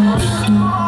Oh,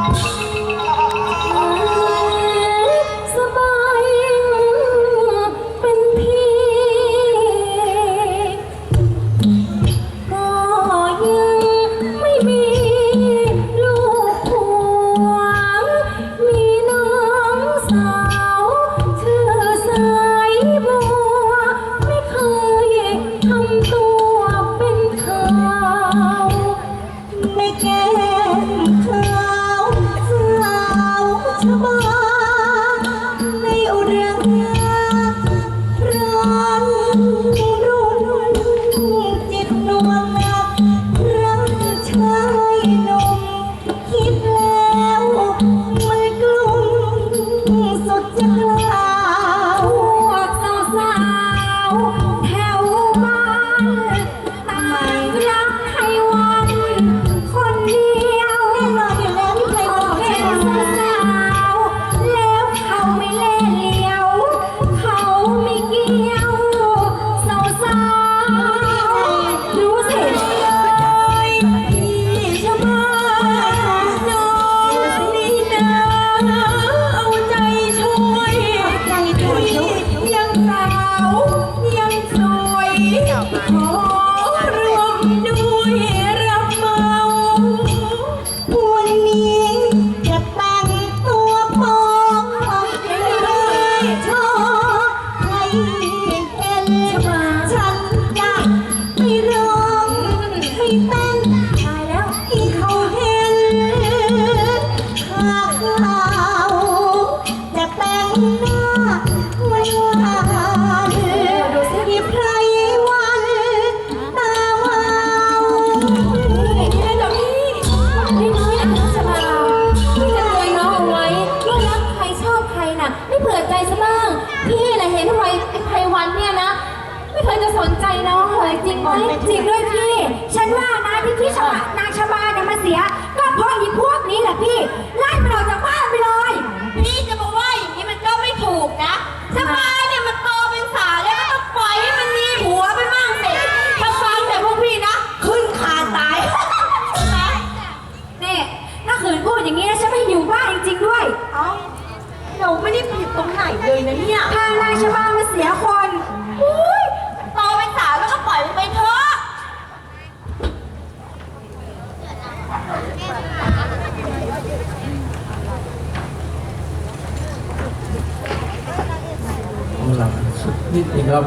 ปิดใจซะบ้าง พี่นะเห็นไวไอ้ไพวันเนี่ยนะ ไม่เคยจะสนใจน้องเลยจริงไหมจริงด้วยพี่ ฉันว่านะพี่ชบานางชบา ม่เลยนะเนี่ยพานางชาวบ้านมาเสียคนอุ๊ยโตเป็นสาวแล้วก็ปล่อยมันไปเถอะเอาละสุดนิดหนึงครับ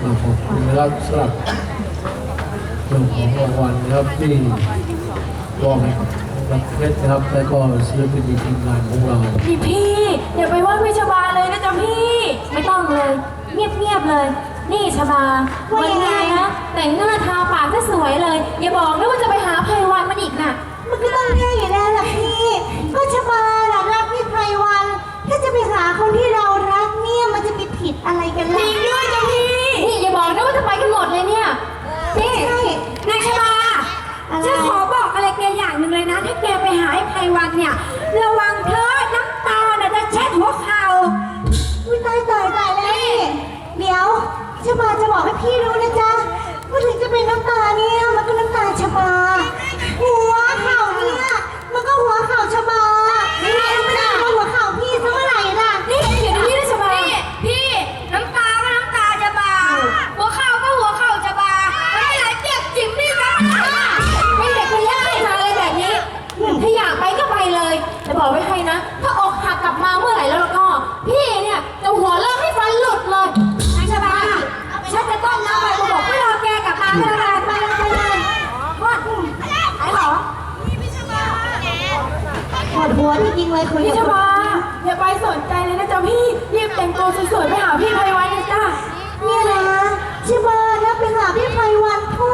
เราขอบคุณนครับสำหรับเรื่องของรางวัลครับที่มอบให้กับเพชรครับและก็ศิลปินทีมงานของเรา นี่พี่ อย่าไปว่าพี่ชบาเลยนะจ๊ะพี่ ไม่ต้องเลย เงียบๆเลย นี่ชบาวันนี้นะ แต่งหน้าทาปากให้สวยเลย อย่าบอกนะว่าจะไปหาไพวันมันอีกน่ะ มันก็ต้องแย่อยู่แล้วล่ะพี่ก็ชะมาล่ะรักพี่ไพรวัน ถ้าจะไปหาคนที่เรารักเนี่ยมันจะมีผิดอะไรกันล่ะ พี่จริงเลยคุณพี่ชกับาอย่าไปสนใจเลยนะจ๊ะพี่รีบแต่งตัวสวยๆไปหาพี่ไพวันเลยจ้ะ นี่นะชิบานะไปหาพี่ไพวันพู